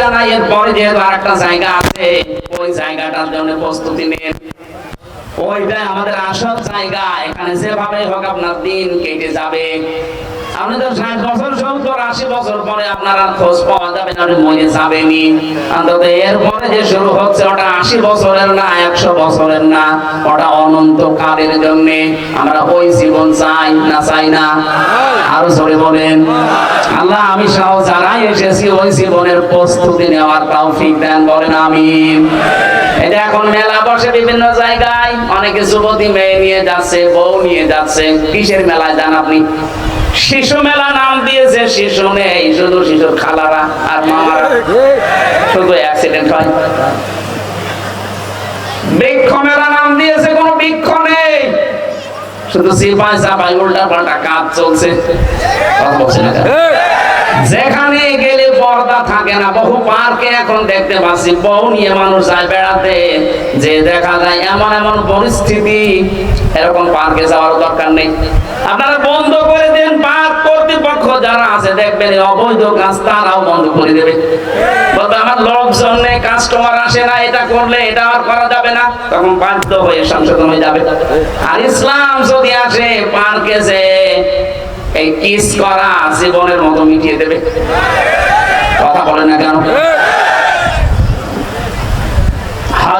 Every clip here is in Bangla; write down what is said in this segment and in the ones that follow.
জায়গা এরপরে যেহেতু জায়গা আছে। ওই জায়গাটার জন্য প্রস্তুতি নেন। আমাদের আসল জায়গা। এখানে যেভাবে হোক আপনার দিন কেটে যাবে। বছর না যে শুরু হচ্ছে, ওটা আশি বছরের না, একশো বছরের না। ওটা জন্য আমরা ওই জীবন চাই না চাই না। আরও জোরে বলেন। আল্লাহ, আমি সহ যারাই এসেছি, ওই জীবনের প্রস্তুতি নেওয়ার তৌফিক দেন, বলেন আমিন। এটা এখন মেলা বসে বিভিন্ন জায়গায়। অনেকে যুবতী মেয়ে নিয়ে যাচ্ছে, বউ নিয়ে যাচ্ছে। কিসের মেলায় যান আপনি? শিশু মেলা নাম দিয়েছে, শিশু নেই, শুধু শিশুর খালারা আর মামারা। শুধু অ্যাক্সিডেন্ট হয়। শুধু সিপাই চাপাই উল্টা পাল্টা কাজ চলছে? যেখানে গেলে পর্দা থাকে না বহু পার্কে এখন দেখতে পাচ্ছি বউ নিয়ে মানুষ যায় বেড়াতে। যে দেখা যায় এমন এমন পরিস্থিতি এরকম পার্কে যাওয়ার দরকার নেই। আপনারা বন্ধ করে দেন পার্ক কর্তৃপক্ষ যারা আছে, দেখবেন অবৈধ কাজ তারাও বন্ধ করে দেবে। বলবে, আমার লোকজন নেই কাস্টমার আসে না, এটা করলে এটা আর করা যাবে না। তখন বাধ্য হয়ে সংশোধন হয়ে যাবে। আর ইসলাম যদি আসে পার্কে যে এই কিস করা জীবনের মতো মিটিয়ে দেবে। কথা বলে না কেন?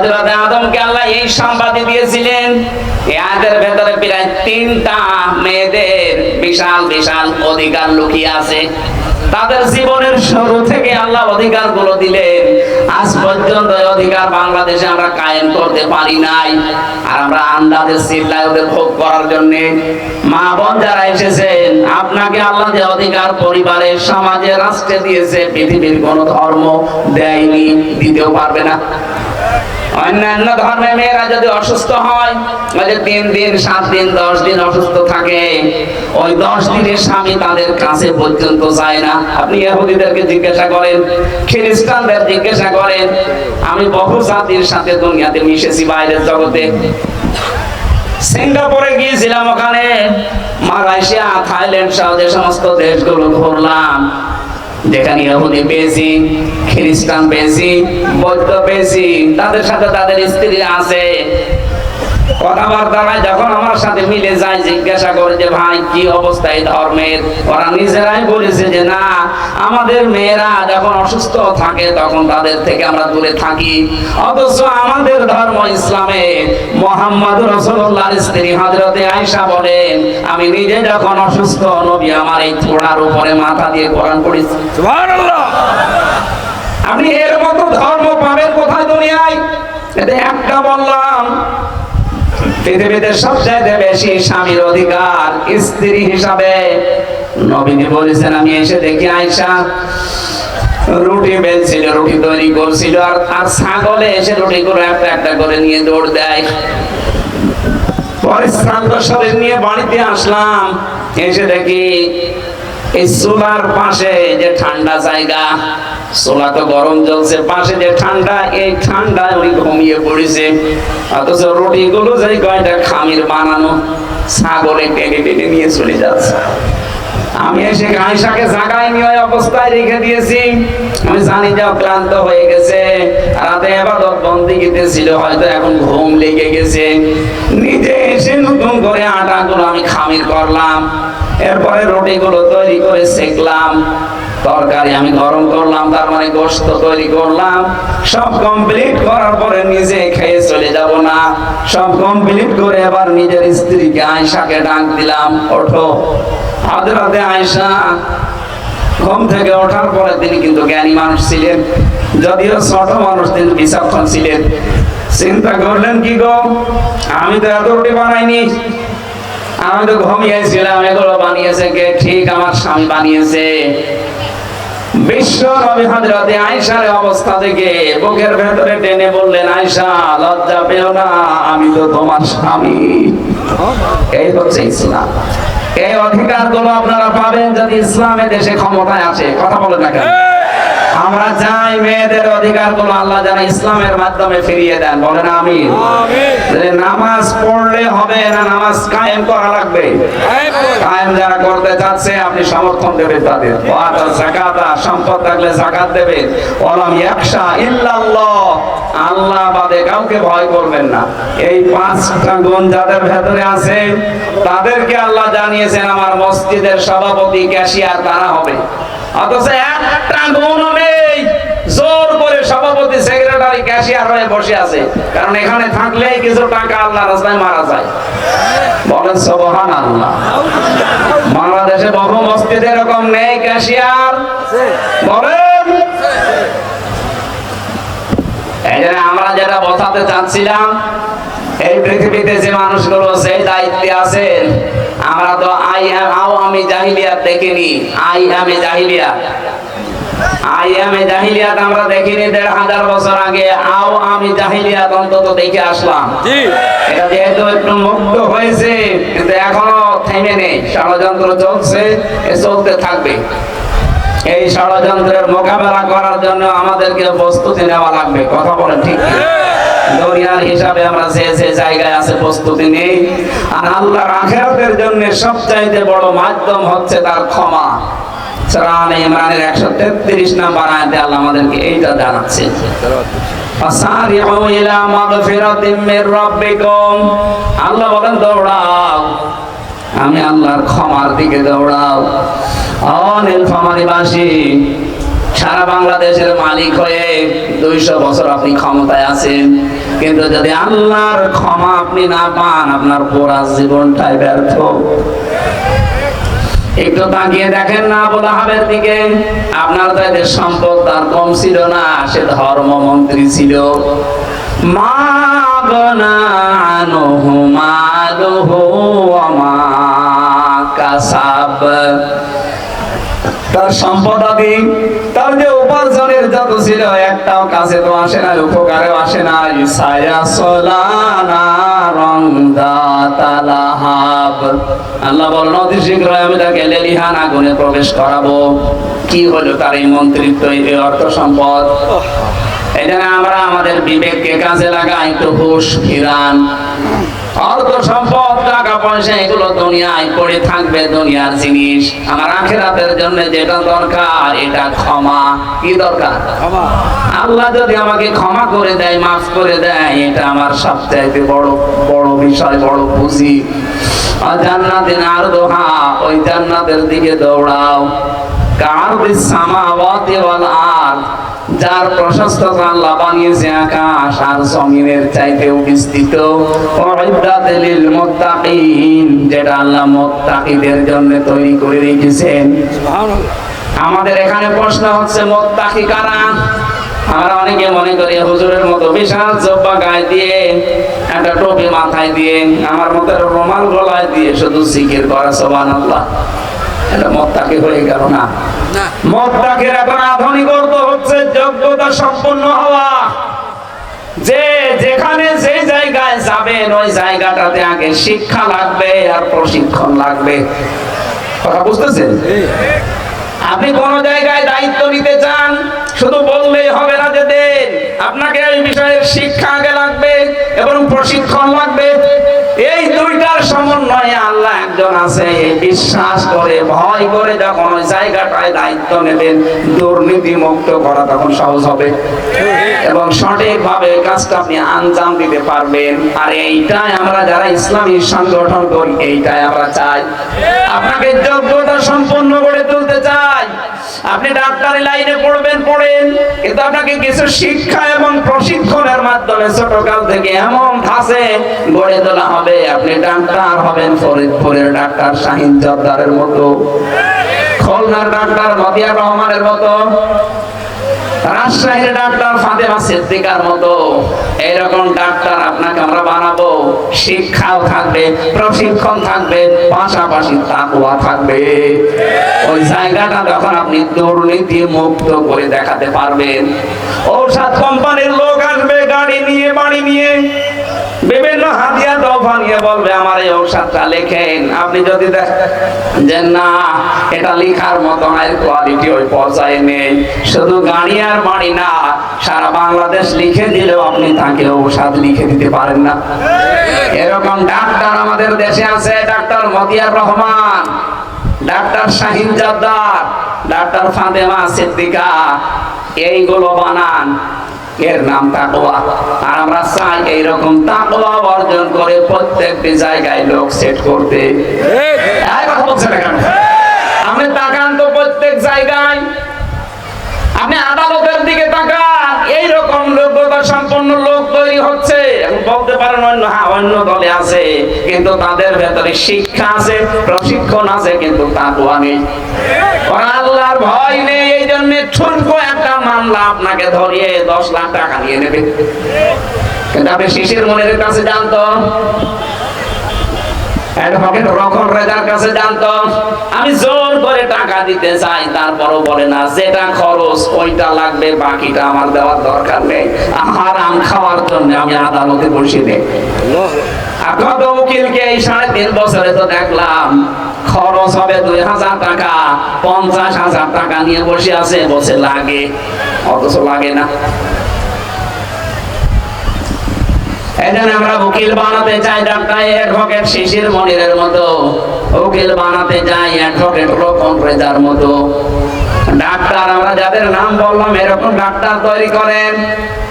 হযরত আদমকে আল্লাহ এই দিয়েছিলেন। ভেতরে প্রায় তিনটা মেয়েদের বিশাল বিশাল অধিকার লুকিয়ে আছে। তাদের জীবনের শুরু থেকে আল্লাহ অধিকারগুলো দিলেন। আজ পর্যন্ত অধিকার বাংলাদেশে আমরা কায়েম করতে পারি নাই। আর আমরা ওদের ভোগ করার জন্য মা বোন যারা এসেছেন, আপনাকে আল্লাহ যে অধিকার পরিবারে, সমাজে, রাষ্ট্রে দিয়েছে, পৃথিবীর কোন ধর্ম দেয়নি, দিতেও পারবে না। অন্যান্য ধর্মের মেয়েরা যদি অসুস্থ হয় তিন দিন, সাত দিন, দশ দিন অসুস্থ থাকে, ওই দশ দিনের স্বামী তাদের কাছে পর্যন্ত যায় না। আপনি ইহুদিদেরকে জিজ্ঞাসা করেন, খ্রিস্টানদের জিজ্ঞাসা করেন, আমি বহু জাতির সাথে দুনিয়াতে মিশেছি বাইরের জগতে। সিঙ্গাপুরে গিয়েছিলাম ওখানে, মালয়েশিয়া, থাইল্যান্ড সহ যে সমস্ত দেশগুলো ঘুরলাম। যেখানে ইহুদি পেয়েছি খ্রিস্টান পেয়েছি বৌদ্ধ পেয়েছি তাদের সাথে তাদের স্ত্রী আছে। আমাদের ধর্ম ইসলামে মোহাম্মদ স্ত্রী আয়সা বলেন, আমি নিজে যখন অসুস্থ, নবী আমার এই থোড়ার উপরে মাথা দিয়ে কোরআন পড়েছি। আপনি এর মতো ধর্ম পাবেন কোথায় দুনিয়ায়? একটা বললাম পৃথিবীতে সবচাইতে বেশি স্বামীর অধিকার স্ত্রী হিসাবে। নবীজি বলেছেন, আমি এসে দেখি আয়সা রুটি বেলছিল, রুটি তৈরি করছিল, আর আর ছাগলে এসে রুটি করে একটা একটা করে নিয়ে দৌড় দেয়। পরে শ্রান্ত শরীর নিয়ে বাড়িতে আসলাম, এসে দেখি এই চুলার পাশে যে ঠান্ডা জায়গা চুলা তো গরম জ্বলছে, পাশে যে ঠান্ডা, এই ঠান্ডায় উনি ঘুমিয়ে পড়েছে। অথচ রুটি গুলো যে কয়টা খামির বানানো, ছাগলে টেনে টেনে নিয়ে চলে যাচ্ছে। আমি এসে আয়সাকে জাগায় নিয়ে অবস্থায় রেখে দিয়েছি। আমি জানি যে ক্লান্ত হয়ে গেছে। রাতে এবাদত বন্দি ছিল হয়তো এখন ঘুম লেগে গেছে। নিজে এসে নতুন করে আটা গুলো আমি খামির করলাম। এরপরে রুটি গুলো তৈরি করে সেকলাম। তরকারি আমি গরম করলাম, তার মানে গোস্ত তৈরি করলাম। সব কমপ্লিট করার পরে নিজে খেয়ে চলে যাব না। সব কমপ্লিট করে এবার নিজের স্ত্রীকে আয়সাকে ডাক দিলাম, ওঠো। হাজরাতে আয়সা ঘুম থেকে ওঠার পরে তিনি কিন্তু জ্ঞানী মানুষ ছিলেন, যদিও ছোট মানুষ তিনি বিচক্ষণ ছিলেন। চিন্তা করলেন, কি গো? আমি তো এত রুটি বানাইনি। আমি তো ঘুমিয়েছিলাম এগুলো বানিয়েছে কে? ঠিক আমার স্বামী বানিয়েছে। টেনে বললেন আমি তো তোমার স্বামী। এই হচ্ছে ইসলাম। এই অধিকারগুলো আপনারা পাবেন যদি ইসলামের দেশে ক্ষমতায় আসে। কথা বলেন না কেন? আমরা চাই মেয়েদের অধিকারগুলো আল্লাহ যেন ইসলামের মাধ্যমে ফিরিয়ে দেন। বলেন আমি নামাজ পড়লে হবে না নামাজ কায়েম করা লাগবে? কায়েম যারা করতে চাচ্ছে আপনি সমর্থন দেবেন তাদের। যাকাতা সম্পদ থাকলে যাকাত দেবেন। ইয়াখশা ইল্লাল্লাহ। আল্লাহ বাদে কাউকে ভয় করবেন না। এই পাঁচটা গুণ যাদের ভেতরে আছে তাদেরকে আল্লাহ জানিয়েছেন আমার মসজিদের সভাপতি ক্যাশিয়ার তারা হবে। অথচ একটা নেই। জোর করে সভাপতি সেক্রেটারি ক্যাশিয়ার হয়ে বসে আছে। কারণ এখানে থাকলেই কিছু টাকা আল্লাহ রাস্তায় মারা যায়। বলেন আল্লাহ বাংলাদেশে বহু এরকম নেই ক্যাশিয়ার। বলেন। এই আমরা যেটা বোঝাতে চাচ্ছিলাম, এই পৃথিবীতে যে মানুষগুলো সেই দায়িত্বে আছেন আমরা তো আই আও আমি জাহিলিয়াত দেখিনি। আই আমি জাহিলিয়াত। আই আমি জাহিলিয়াত আমরা দেখিনি দেড় হাজার বছর আগে। আও আমি জাহিলিয়াত অন্তত দেখে আসলাম। এটা যেহেতু একটু মুক্ত হয়েছে কিন্তু এখনও থেমে নেই। ষড়যন্ত্র চলছে এ চলতে থাকবে। এই ষড়যন্ত্রের মোকাবেলা করার জন্য আমাদেরকে প্রস্তুতি নেওয়া লাগবে। কথা বলেন ঠিক কি? দুনিয়ার হিসাবে আমরা যে যে জায়গায় আছে প্রস্তুতি নেই। আর আল্লাহর আখেরাতের জন্য সবচাইতে বড় মাধ্যম হচ্ছে তার ক্ষমা। ইমরানের 133 নাম্বার আয়াতে আল্লাহ আমাদেরকে এইটা জানাচ্ছে। বলেন, দৌড়াও। আমি আল্লাহর ক্ষমার দিকে দৌড়াও। অনিল ফামারিবাসী সারা বাংলাদেশের মালিক হয়ে দুইশো বছর আপনি ক্ষমতায় আছেন। কিন্তু যদি আল্লাহর ক্ষমা আপনি না পান, আপনার পুরা জীবনটাই ব্যর্থ। একটু তাকিয়ে দেখেন না বলা হাবের দিকে। আপনার তো এদের সম্পদ তার কম ছিল না, সে ধর্মমন্ত্রী ছিল। মা তার সম্পদ আদি তার যে উপার্জনের যত ছিল একটাও কাছে তো আসে না উপকারেও আসে না ইসায়া সোলানা রংদা তালাহাব আল্লাহ বলেন অতি শীঘ্রই আমি তাকে লেলিহান আগুনে প্রবেশ করাবো। কি হলো তার এই মন্ত্রিত্ব এই অর্থ সম্পদ? এই আমরা আমাদের বিবেককে কাজে লাগাই একটু হুশ ফিরান অর্থ সম্পদ টাকা পয়সা এগুলো দুনিয়ায় পড়ে থাকবে দুনিয়ার জিনিস। আমার আখেরাতের জন্য যেটা দরকার এটা ক্ষমা। কি দরকার? আল্লাহ যদি আমাকে ক্ষমা করে দেয় মাফ করে দেয় এটা আমার সবচাইতে বড় বড় বিষয় বড় পুঁজি। আর জান্নাতের আর দোহা ওই জান্নাতের দিকে দৌড়াও। কার সামাওয়াতি ওয়াল আরদ যার প্রশস্ততা আল্লাহ বানিয়েছে আকাশ আর জমিনের চাইতেও বিস্তৃত লিল মুত্তাকিন যেটা আল্লাহ মুত্তাকিদের জন্য তৈরি করে রেখেছেন। আমাদের এখানে প্রশ্ন হচ্ছে মুত্তাকি কারা? আমরা অনেকে মনে করি হুজুরের মতো বিশাল জব্বা গায়ে দিয়ে একটা টুপি মাথায় দিয়ে আমার মতো রুমাল গলায় দিয়ে শুধু জিকির করা সুবহানাল্লাহ। এটা মোত্তাকি হয়ে গেল না? মোত্তাকির এখন হচ্ছে যোগ্যতা সম্পন্ন হওয়া। যে যেখানে যে জায়গায় যাবেন ওই জায়গাটাতে আগে শিক্ষা লাগবে, আর প্রশিক্ষণ লাগবে। কথা বুঝতেছেন? আপনি কোন জায়গায় দায়িত্ব নিতে চান, শুধু বললেই হবে না যে দেন, আপনাকে এই বিষয়ে শিক্ষা আগে লাগবে এবং প্রশিক্ষণ লাগবে। দুইটার সমন্বয়ে আল্লাহ একজন আছে বিশ্বাস করে, ভয় করে যখন ওই জায়গাটায় দায়িত্ব নেবেন দুর্নীতি মুক্ত করা তখন সহজ হবে। এবং সঠিকভাবে এই কাজটা আপনি আঞ্জাম দিতে পারবেন। আর এইটাই আমরা যারা ইসলামী সংগঠন করি, এইটাই আমরা চাই। আপনাকে যোগ্যতা সম্পন্ন করে তুলতে চাই। আপনি ডাক্তারি লাইনে পড়বেন, পড়েন। কিন্তু আপনাকে কিছু শিক্ষা এবং প্রশিক্ষণের মাধ্যমে ছোটকাল থেকে এমন ধাসে গড়ে তোলা হবে। আপনি ডাক্তার হবেন, ফরিদপুরের ডাক্তার শাহিন জর্দারের মতো। খুলনার ডাক্তার মতিয়া রহমানের মতো। রাজশাহীর ডাক্তার ফাতেমা সিদ্দিকার মতো। এরকম ডাক্তার আপনাকে আমরা বানাবো। শিক্ষাও থাকবে, প্রশিক্ষণ থাকবে, পাশাপাশি তাকুয়া থাকবে। ওই জায়গাটা যখন আপনি দুর্নীতি মুক্ত করে দেখাতে পারবেন, ঔষধ কোম্পানির লোক আসবে গাড়ি নিয়ে, বাড়ি নিয়ে। বিভিন্ন হাদিয়া দফা নিয়ে বলবে, আমার এই ঔষধটা লেখেন। আপনি যদি যে না, এটা লেখার মতো কোয়ালিটি ওই পর্যায়ে নেই। শুধু গাড়ি বাড়ি না, সারা বাংলাদেশ লিখে দিলেও আপনি তাকে ঔষধ লিখে দিতে পারেন না। এরকম ডাক্তার আমাদের দেশে আছে, ডাক্তার মতিয়ার রহমান, ডাক্তার শাহিন জাদ্দার, ডাক্তার ফাতেমা সিদ্দিকা, এইগুলো বানান। এর নাম তাকওয়া। আর আমরা চাই এইরকম তাকওয়া অর্জন করে প্রত্যেকটি জায়গায় লোক সেট করতে। এই কথা বলছেন কেন? আপনি তাকান তো প্রত্যেক জায়গায়। আপনি আদালতের দিকে তাকান, এইরকম যোগ্যতা সম্পন্ন লোক তৈরি হচ্ছে। বলতে পারেন অন্য হ্যাঁ অন্য দলে আছে, কিন্তু তাদের ভেতরে শিক্ষা আছে, প্রশিক্ষণ আছে, কিন্তু তাকুয়া নেই। ওরা আল্লাহর ভয় নেই। এই একটা মামলা আপনাকে ধরিয়ে দশ লাখ টাকা নিয়ে নেবে। কিন্তু আপনি শিশির কাছে আমি জোর করে টাকা দিতে চাই, তারপরও বলে না, যেটা খরচ ওইটা লাগবে, বাকিটা আমার দেওয়ার দরকার নেই। আম খাওয়ার জন্য আমি আদালতে বসে নেই। আর কত উকিলকে এই সাড়ে তিন বছরে তো দেখলাম খরচ হবে দুই হাজার টাকা, পঞ্চাশ হাজার টাকা নিয়ে বসে আছে, বসে লাগে, অথচ লাগে না। ডাক্তার, আমরা যাদের নাম বললাম, এরকম ডাক্তার তৈরি করেন,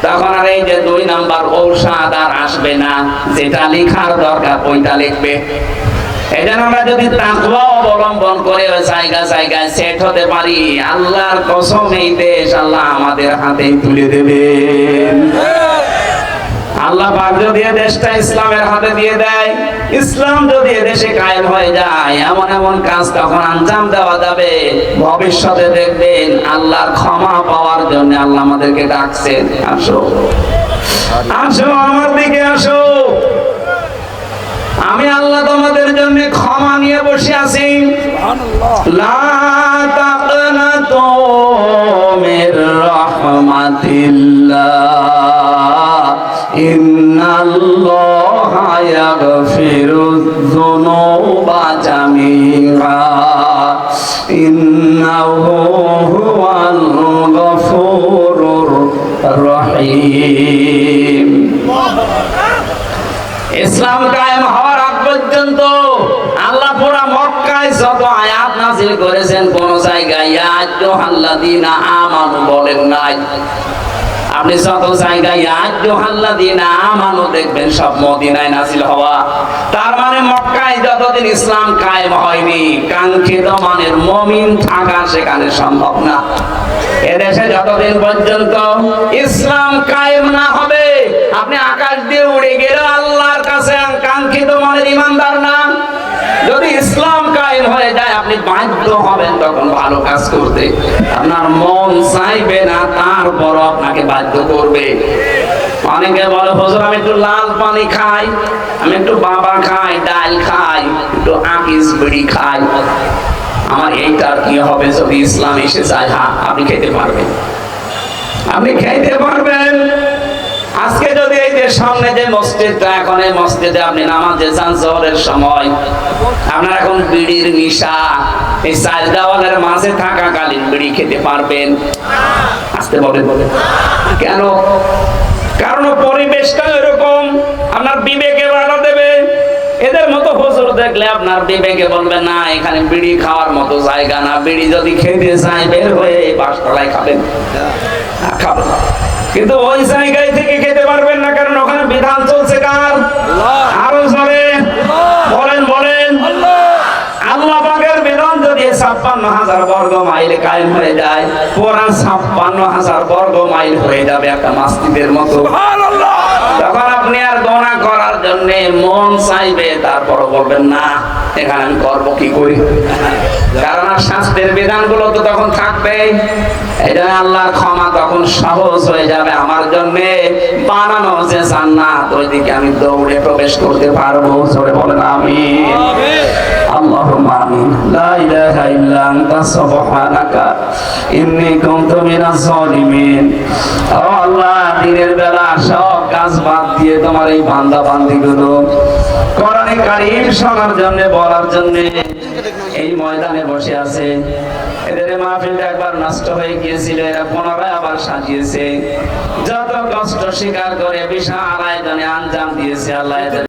তখন আর এই যে দুই নাম্বার ঔষধ আর আসবে না, যেটা লেখার দরকার, ওইটা লিখবে। জন্য আমরা যদি তাকওয়া অবলম্বন করে ওই জায়গা জায়গায় সেট হতে পারি, আল্লাহর কসম এই দেশ আল্লাহ আমাদের হাতে তুলে দেবেন আল্লাহ পাক যদি দেশটা ইসলামের হাতে দিয়ে দেয়, ইসলাম যদি দেশে কায়েম হয়ে যায়, এমন এমন কাজ তখন আঞ্জাম দেওয়া যাবে। ভবিষ্যতে দেখবেন আল্লাহর ক্ষমা পাওয়ার জন্য আল্লাহ আমাদেরকে ডাকছেন। আসো। আসো, আমার দিকে আসো। আমি আল্লাহ তোমাদের জন্য ক্ষমা নিয়ে বসে আছি। লা তাকনাতু মির রাহমাতিল্লাহ। ইন্নাল্লাহা ইয়াগফিরুয যুনুবা জামিআ। ইন্নাহু হুয়াল গফুরুর রহিম। ইসলাম কায়েম হওয়ার আগ পর্যন্ত আল্লাহ পুরা মক্কায় যত আয়াত নাজিল করেছেন কোন জায়গায় আমানু বলেন নাই। আপনি যত জায়গায় দেখবেন সব মদিনায় নাজিল হওয়া। তার মানে মক্কায় যতদিন ইসলাম কায়েম হয়নি, কাঙ্ক্ষিত মানের মুমিন থাকা সেখানে সম্ভব না। এদেশে যতদিন পর্যন্ত ইসলাম কায়েম না হবে, আপনি আকাশ দিয়ে উড়ে গেলে আল্লাহর কাছে কাঙ্ক্ষিত মানের ইমানদার না। যদি ইসলাম কায়েম হয়ে যায় আপনি বাধ্য হবেন তখন ভালো কাজ করতে। আপনার মন চাইবে না তারপর আপনাকে বাধ্য করবে। অনেকে বলে, হুজুর, আমি একটু লাল পানি খাই, আমি একটু বাবা খাই, ডাল খাই, একটু আকিস বিড়ি খাই। আমার এইটার কি হবে যদি ইসলাম এসে যায়? হ্যাঁ আপনি খেতে পারবেন। আপনি খেতে পারবেন। আজকে যে সামনে যে মসজিদটা, এখন এই মসজিদে আপনি নামাজে যান জোহরের সময়। আপনার এখন বিড়ির নিশা, এই চাল দেওয়ালের মাঝে থাকাকালীন বিড়ি খেতে পারবেন। আসতে বলেন। বলেন কেন? কারণ পরিবেশটা এরকম, আপনার বিবেকে বাধা দেবে। এদের মতো হুজুর দেখলে আপনার বিবেকে বলবে, না, এখানে বিড়ি খাওয়ার মতো জায়গা না। বিড়ি যদি খেতে চাই বের হয়ে বাসতলায় খাবেন। খাবেন কিন্তু ওই জায়গায় থেকে বিধান চলছে কার? আরও জোরে। বলেন বলেন। আল্লাহ। পাকের বিধান যদি ছাপ্পান্ন হাজার বর্গ মাইল কায়েম হয়ে যায় পুরা ছাপ্পান্ন হাজার বর্গ মাইল হয়ে যাবে একটা মাস্তিদের মতো। তখন আপনি আর গোনা করার জন্য মন চাইবে তারপর বলবেন না এখানে আমি করবো কি করি কারণ আর শাস্ত্রের বিধানগুলো তো তখন থাকবে এই জন্য আল্লাহর ক্ষমা তখন সহজ হয়ে যাবে আমার জন্য বানানো যে জান্নাত ওইদিকে আমি দৌড়ে প্রবেশ করতে পারবো জোরে বলেন আমি اللهم آمين لا إله إلا أنت سبحانك إني كنت من الظالمين ও আল্লাহ দিনের বেলা সব কাজ বাদ দিয়ে তোমার এই বান্দা বান্দি গুলো কোরআনে কারিম শোনার জন্য, বলার জন্য এই ময়দানে বসে আছে। এদের মাহফিলটা একবার নষ্ট হয়ে গিয়েছিল, এরা পুনরায় আবার সাজিয়েছে। যত কষ্ট স্বীকার করে বিশাল আয়োজনে আঞ্জাম দিয়েছে আল্লাহ